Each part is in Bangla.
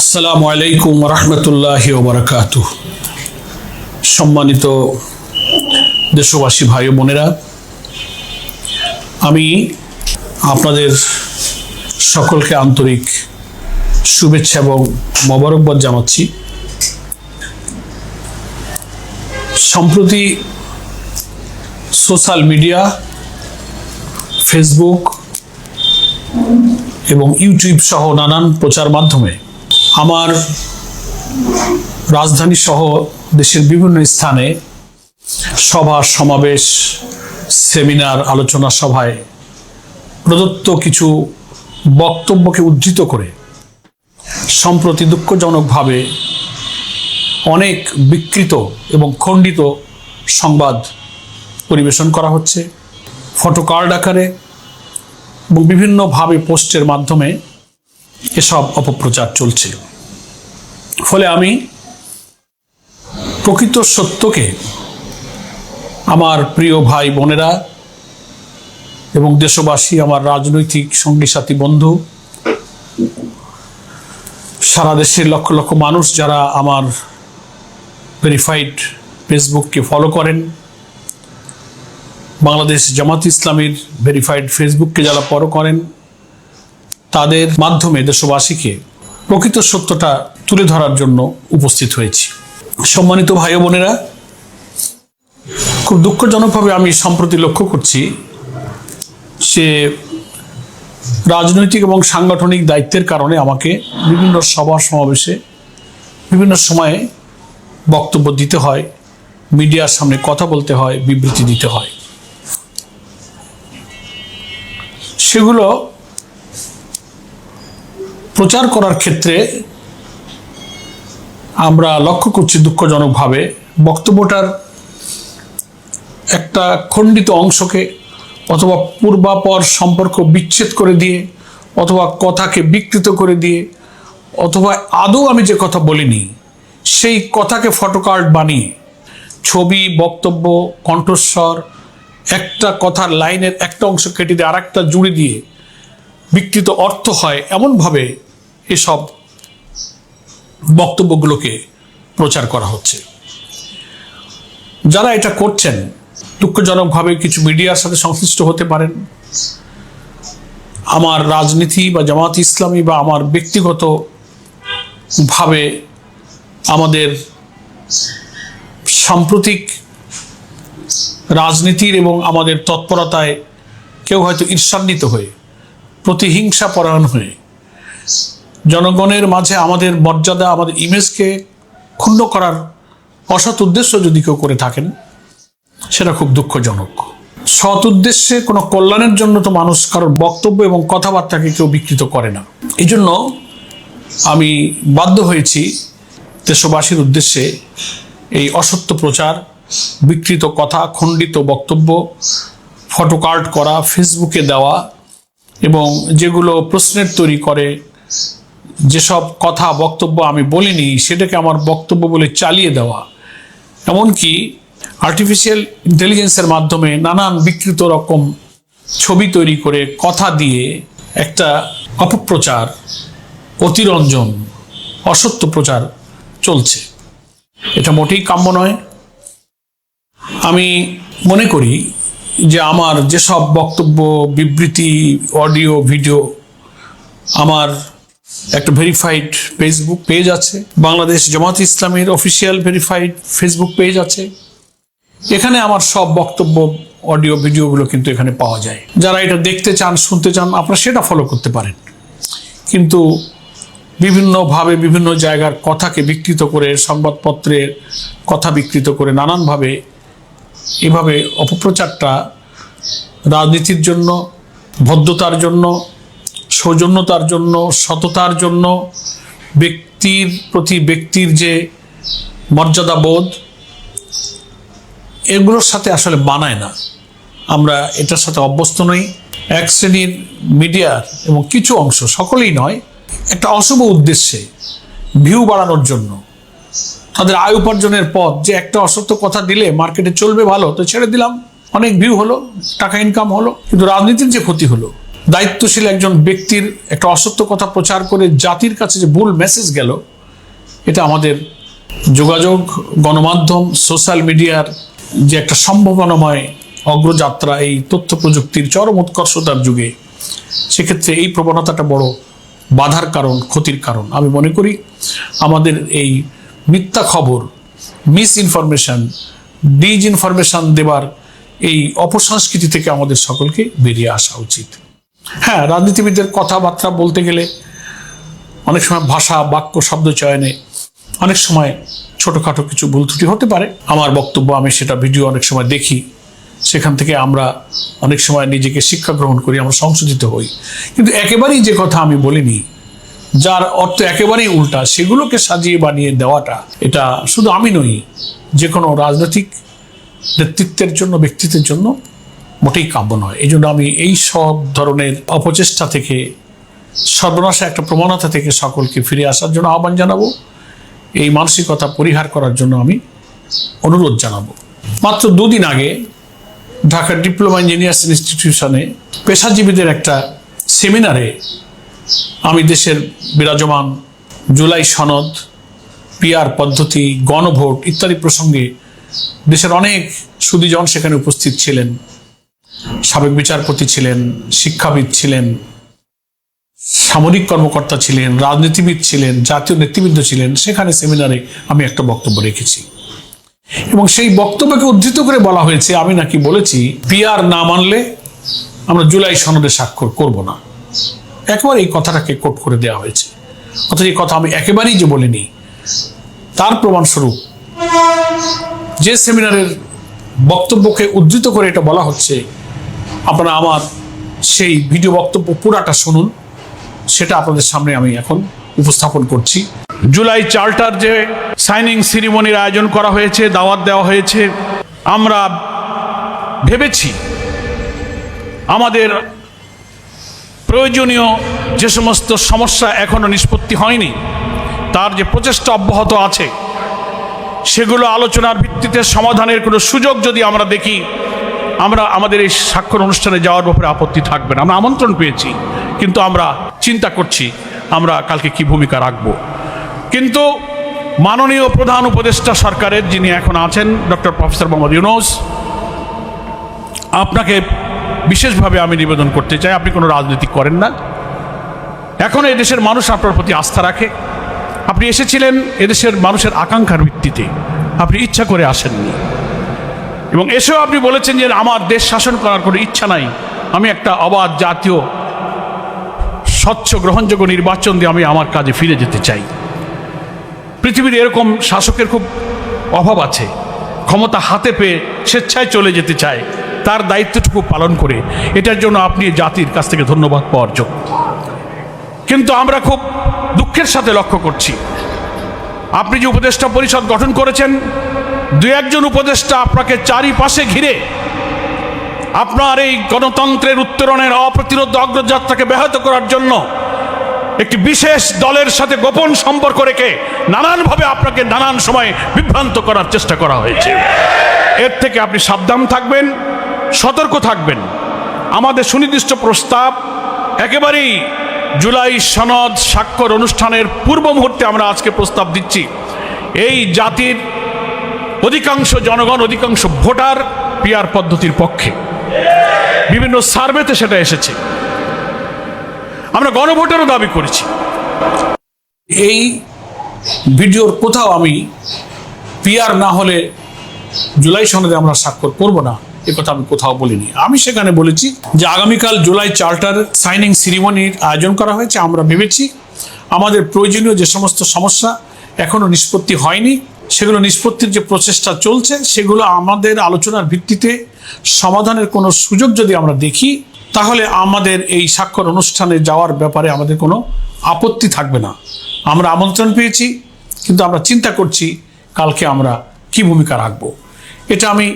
আসসালামু আলাইকুম রহমতুল্লাহ ওবরাকাত। সম্মানিত দেশবাসী ভাই বোনেরা, আমি আপনাদের সকলকে আন্তরিক শুভেচ্ছা এবং মোবারকবাদ জানাচ্ছি। সম্প্রতি সোশ্যাল মিডিয়া, ফেসবুক এবং ইউটিউব সহ নানান প্রচার মাধ্যমে আমার রাজধানী সহ দেশের বিভিন্ন স্থানে সভা, সমাবেশ, সেমিনার, আলোচনা সভায় প্রদত্ত কিছু বক্তব্যকে উদ্ধৃত করে সম্প্রতি দুঃখজনকভাবে অনেক বিকৃত এবং খণ্ডিত সংবাদ পরিবেশন করা হচ্ছে। ফটোকার্ড আকারে এবং বিভিন্নভাবে পোস্টের মাধ্যমে এসব অপপ্রচার চলছে। ফলে আমি প্রকৃত সত্যকে আমার প্রিয় ভাই বোনেরা এবং দেশবাসী, আমার রাজনৈতিক সঙ্গী, সাথী, বন্ধু, সারা দেশের লক্ষ লক্ষ মানুষ যারা আমার ভেরিফাইড ফেসবুককে ফলো করেন, বাংলাদেশ জামাত ইসলামের ভেরিফাইড ফেসবুককে যারা ফলো করেন তাদের মাধ্যমে দেশবাসীকে প্রকৃত সত্যটা তুলে ধরার জন্য উপস্থিত হয়েছি। সম্মানিত ভাই বোনেরা, খুব দুঃখজনকভাবে আমি সম্প্রতি লক্ষ্য করছি সে রাজনৈতিক এবং সাংগঠনিক দায়িত্বের কারণে আমাকে বিভিন্ন সভা সমাবেশে বিভিন্ন সময়ে বক্তব্য দিতে হয়, মিডিয়ার সামনে কথা বলতে হয়, বিবৃতি দিতে হয়। সেগুলো প্রচার করার ক্ষেত্রে আমরা লক্ষ্য করছি দুঃখজনকভাবে বক্তব্যটার একটা খণ্ডিত অংশকে অথবা পূর্বাপর সম্পর্ক বিচ্ছেদ করে দিয়ে, অথবা কথাকে বিকৃত করে দিয়ে, অথবা আদৌ আমি যে কথা বলিনি, সেই কথাকে ফটোকার্ড বানিয়ে, ছবি, বক্তব্য, কণ্ঠস্বর, একটা কথার লাইনের একটা অংশ কেটে দিয়ে আর একটা জুড়ে দিয়ে বিকৃত অর্থ হয় এমনভাবে এসব বক্তব্যগুলোকে প্রচার করা হচ্ছে। যারা এটা করছেন, দুঃখজনকভাবে কিছু মিডিয়ার সাথে সংশ্লিষ্ট হতে পারেন। আমার রাজনীতি বা জামাত ইসলামী বা আমার ব্যক্তিগত ভাবে আমাদের সাম্প্রতিক রাজনীতির এবং আমাদের তৎপরতায় কেউ হয়তো ঈর্ষান্বিত হয়ে, প্রতিহিংসা পরায়ণ হয়ে জনগণের মাঝে আমাদের মর্যাদা, আমাদের ইমেজকে ক্ষুণ্ণ করার অসৎ উদ্দেশ্য যদি কেউ করে থাকেন, সেটা খুব দুঃখজনক। সৎ উদ্দেশ্যে কোনো কল্যাণের জন্য তো মানুষ কারোর বক্তব্য এবং কথাবার্তাকে কেউ বিকৃত করে না। এই জন্য আমি বাধ্য হয়েছি দেশবাসীর উদ্দেশ্যে এই অসত্য প্রচার, বিকৃত কথা, খণ্ডিত বক্তব্য ফটোকার্ড করা, ফেসবুকে দেওয়া এবং যেগুলো প্রশ্নের তৈরি করে যেসব কথা, বক্তব্য আমি বলিনি, সেটাকে আমার বক্তব্য বলে চালিয়ে দেওয়া। এমনকি আর্টিফিশিয়াল ইন্টেলিজেন্সের মাধ্যমে নানান বিকৃত রকম ছবি তৈরি করে কথা দিয়ে একটা অপপ্রচার, অতিরঞ্জন, অসত্য প্রচার চলছে। এটা মোটেই কাম্য নয়। আমি মনে করি যে আমার যেসব বক্তব্য, বিবৃতি, অডিও, ভিডিও আমার একটা ভেরিফাইড ফেসবুক পেজ আছে, বাংলাদেশ জামাত ইসলামের অফিসিয়াল ভেরিফাইড ফেসবুক পেজ আছে। এখানে আমার সব বক্তব্য অডিও ভিডিওগুলো কিন্তু এখানে পাওয়া যায়। যারা এটা দেখতে চান, শুনতে চান, আপনারা সেটা ফলো করতে পারেন। কিন্তু বিভিন্নভাবে বিভিন্ন জায়গার কথাকে বিকৃত করে, সংবাদপত্রের কথা বিকৃত করে, নানানভাবে এভাবে অপপ্রচারটা রাজনীতির জন্য, ভদ্রতার জন্য সৌজন্যতার জন্য, সততার জন্য, ব্যক্তির প্রতি ব্যক্তির যে মর্যাদা বোধ এগুলোর সাথে আসলে বানায় না। আমরা এটার সাথে অভ্যস্ত নই। এক শ্রেণির মিডিয়ার এবং কিছু অংশ, সকলেই নয়, একটা অশুভ উদ্দেশ্যে ভিউ বাড়ানোর জন্য। তাদের আয় উপার্জনের পথ, যে একটা অসত্য কথা দিলে মার্কেটে চলবে ভালো, তো ছেড়ে দিলাম। অনেক ভিউ হলো, টাকা ইনকাম হলো, কিন্তু রাজনীতির যে ক্ষতি হলো দায়িত্বশীল একজন ব্যক্তির একটা অসত্য কথা প্রচার করে জাতির কাছে যে ভুল মেসেজ গেল, এটা আমাদের যোগাযোগ, গণমাধ্যম সোশ্যাল মিডিয়ার যে একটা সম্ভাবনাময় অগ্রযাত্রা, এই তথ্য প্রযুক্তির চরম উৎকর্ষতার যুগে, সেক্ষেত্রে এই প্রবণতাটা বড় বাধার কারণ, ক্ষতির কারণ। আমি মনে করি আমাদের এই মিথ্যা খবর মিস ইনফরমেশন ডিজ ইনফরমেশন দেবার এই অপসংস্কৃতি থেকে আমাদের সকলকে বেরিয়ে আসা উচিত। হ্যাঁ রাজনীতিবিদদের কথাবার্তা বলতে গেলে অনেক সময় ভাষা, বাক্য, শব্দ চয়নে অনেক সময় ছোটোখাটো কিছু ভুল ত্রুটি হতে পারে। আমার বক্তব্য, আমি সেটা ভিডিও অনেক সময় দেখি। সেখান থেকে আমরা অনেক সময় নিজেকে শিক্ষা গ্রহণ করি, আমরা সংশোধিত হই। কিন্তু একেবারেই যে কথা আমি বলিনি, যার অর্থ একেবারেই উল্টা, সেগুলোকে সাজিয়ে বানিয়ে দেওয়াটা, এটা শুধু আমি নই, যে কোনো রাজনৈতিক নেতৃত্বের জন্য, ব্যক্তিত্বের জন্য মোটেই কাম্য নয়। এই জন্য আমি এই সব ধরনের অপচেষ্টা থেকে, সর্বনাশা একটা প্রবণতা থেকে সকলকে ফিরে আসার জন্য আহ্বান জানাব। এই মানসিকতা পরিহার করার জন্য আমি অনুরোধ জানাব। মাত্র দুদিন আগে ঢাকার ডিপ্লোমা ইঞ্জিনিয়ার্স ইনস্টিটিউশনে পেশাজীবীদের একটা সেমিনারে আমি দেশের বিরাজমান জুলাই সনদ পিআর পদ্ধতি, গণভোট ইত্যাদি প্রসঙ্গে দেশের অনেক সুদীজন সেখানে উপস্থিত ছিলেন। সাবেক বিচারপতি ছিলেন, শিক্ষাবিদ ছিলেন, সামরিক কর্মকর্তা ছিলেন, রাজনীতিবিদ ছিলেন, জাতীয় নেতৃবৃন্দ ছিলেন, সেখানে সেমিনারে আমি একটা বক্তব্য রেখেছি। এবং সেই বক্তব্যকে উদ্ধৃত করে বলা হয়েছে, আমি নাকি বলেছি পিআর না মানলে আমরা জুলাই সনদে স্বাক্ষর করব না। একেবারে এই কথাটাকে কোট করে দেওয়া হয়েছে। অথচ এই কথা আমি একেবারেই যে বলিনি, তার প্রমাণস্বরূপ যে সেমিনারের বক্তব্যকে উদ্ধৃত করে এটা বলা হচ্ছে আপনারা আমার সেই ভিডিও বক্তব্য পুরাটা শুনুন, সেটা আপনাদের সামনে আমি এখন উপস্থাপন করছি। জুলাই চার্টার যে সাইনিং সিরিমনির আয়োজন করা হয়েছে, দাওয়াত দেওয়া হয়েছে, আমরা ভেবেছি আমাদের প্রয়োজনীয় যে সমস্ত সমস্যা এখনও নিষ্পত্তি হয়নি, তার যে প্রচেষ্টা অব্যাহত আছে, সেগুলো আলোচনার ভিত্তিতে সমাধানের কোনো সুযোগ যদি আমরা দেখি আমরা আমাদের এই স্বাক্ষর অনুষ্ঠানে যাওয়ার ব্যাপারে আপত্তি থাকবে না। আমরা আমন্ত্রণ পেয়েছি, কিন্তু আমরা চিন্তা করছি আমরা কালকে কি ভূমিকা রাখব। কিন্তু মাননীয় প্রধান উপদেষ্টা সরকারের যিনি এখন আছেন, ডক্টর প্রফেসর মোহাম্মদ ইউনুস, আপনাকে বিশেষভাবে আমি নিবেদন করতে চাই, আপনি কোনো রাজনীতি করেন না। এখন এই দেশের মানুষ আপনার প্রতি আস্থা রাখে। আপনি এসেছিলেন এদেশের মানুষের আকাঙ্ক্ষার ভিত্তিতে। আপনি ইচ্ছা করে আসেননি। এবং এসেও আপনি বলেছেন যে আমার দেশ শাসন করার কোনো ইচ্ছা নাই। আমি একটা অবাধ জাতীয়, স্বচ্ছ, গ্রহণযোগ্য নির্বাচন দিয়ে আমি আমার কাজে ফিরে যেতে চাই। পৃথিবীর এরকম শাসকের খুব অভাব আছে। ক্ষমতা হাতে পেয়ে স্বেচ্ছায় চলে যেতে চায়। তার দায়িত্বটুকু পালন করে এটার জন্য আপনি জাতির কাছ থেকে ধন্যবাদ পাওয়ার যোগ্য। কিন্তু আমরা খুব দুঃখের সাথে লক্ষ্য করছি। আপনি যে উপদেষ্টা পরিষদ গঠন করেছেন দু একজন উপদেষ্টা আপনাকে চারিপাশে ঘিরে আপনার এই গণতন্ত্রের উত্তরণের অপ্রতিরোধ অগ্রযাত্রাকে ব্যাহত করার জন্য একটি বিশেষ দলের সাথে গোপন সম্পর্ক রেখে নানানভাবে আপনাকে নানান সময় বিভ্রান্ত করার চেষ্টা করা হয়েছে। এর থেকে আপনি সাবধান থাকবেন, সতর্ক থাকবেন। আমাদের সুনির্দিষ্ট প্রস্তাব, একেবারেই জুলাই সনদ স্বাক্ষর অনুষ্ঠানের পূর্ব মুহূর্তে আমরা আজকে প্রস্তাব দিচ্ছি। এই জাতির অধিকাংশ জনগণ, অধিকাংশ ভোটার পিয়ার পদ্ধতির পক্ষে। বিভিন্ন সার্ভেতে সেটা এসেছে। আমরা গণভোটেরও দাবি করেছি। এই ভিডিওর কোথাও আমি পিআর না হলে জুলাই সনদে আমরা স্বাক্ষর করব না, এ কথা আমি কোথাও বলিনি। আমি সেখানে বলেছি যে আগামীকাল জুলাই চার্টার সাইনিং সিরিমনির আয়োজন করা হয়েছে, আমরা ভেবেছি। আমাদের প্রয়োজনীয় যে সমস্ত সমস্যা এখনও নিষ্পত্তি হয়নি। সেগুলো নিষ্পত্তির যে প্রচেষ্টা চলছে, সেগুলো আমাদের আলোচনার ভিত্তিতে সমাধানের কোনো সুযোগ যদি আমরা দেখি, তাহলে আমাদের এই স্বাক্ষর অনুষ্ঠানে যাওয়ার ব্যাপারে আমাদের কোনো আপত্তি থাকবে না। আমরা আমন্ত্রণ পেয়েছি, কিন্তু আমরা চিন্তা করছি কালকে আমরা কি ভূমিকা রাখব। এটা আমি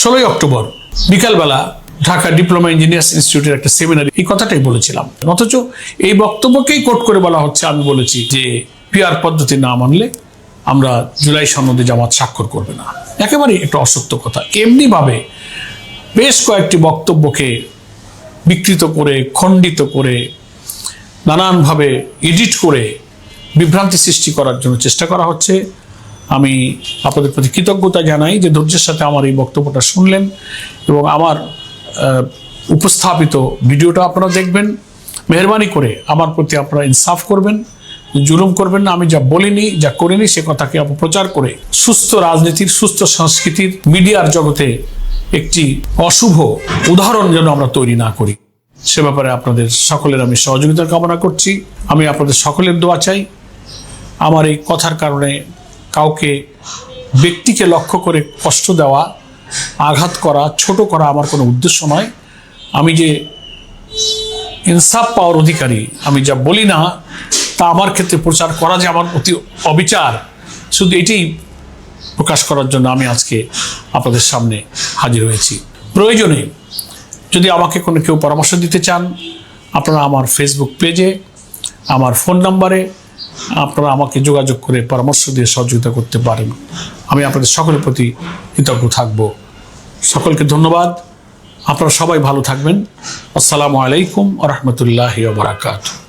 ষোলোই অক্টোবর, বিকালবেলা ঢাকা ডিপ্লোমা ইঞ্জিনিয়ার্স ইনস্টিটিউটের একটা সেমিনারে এই কথাটাই বলেছিলাম। অথচ এই বক্তব্যকেই কোট করে বলা হচ্ছে, আমি বলেছি যে পিআর পদ্ধতি না মানলে আমরা জুলাই সনদে জামাত স্বাক্ষর করবে না। একেবারেই একটা অসত্য কথা। এমনিভাবে বেশ কয়েকটি বক্তব্যকে বিকৃত করে, খণ্ডিত করে, নানানভাবে এডিট করে বিভ্রান্তি সৃষ্টি করার জন্য চেষ্টা করা হচ্ছে। আমি আপনাদের প্রতি কৃতজ্ঞতা জানাই যে ধৈর্যের সাথে আমার এই বক্তব্যটা শুনলেন এবং আমার উপস্থাপিত ভিডিওটা আপনারা দেখবেন। মেহরবানি করে আমার প্রতি আপনারা ইনসাফ করবেন। জুলুম করবেন না, আমি যা বলিনি, যা করিনি, সে কথাকে অপপ্রচার করে সুস্থ রাজনীতির, সুস্থ সংস্কৃতির, মিডিয়ার জগতে একটি অশুভ উদাহরণ যেন আমরা তৈরি না করি। সে ব্যাপারে আপনাদের সকলের আমি সহযোগিতা কামনা করছি। আমি আপনাদের সকলের দোয়া চাই। আমার এই কথার কারণে কাউকে, ব্যক্তিকে লক্ষ্য করে কষ্ট দেওয়া, আঘাত করা, ছোট করা আমার কোনো উদ্দেশ্য নয়। আমি যে ইনসাফ পাওয়ার অধিকারী, আমি যা বলি না তা আমার ক্ষেত্রে প্রচার করা যে আমার অতি অবিচার, শুধু এটাই প্রকাশ করার জন্য আমি আজকে আপনাদের সামনে হাজির হয়েছি। প্রয়োজনে যদি আমাকে কোনো কেউ পরামর্শ দিতে চান, আপনারা আমার ফেসবুক পেজে আমার ফোন নাম্বারে আপনারা আমাকে যোগাযোগ করে পরামর্শ দিয়ে সহযোগিতা করতে পারেন। আমি আপনাদের সকলের প্রতি কৃতজ্ঞ থাকব। সকলকে ধন্যবাদ। আপনারা সবাই ভালো থাকবেন। আসসালামু আলাইকুম রহমতুল্লাহ বারাকাতু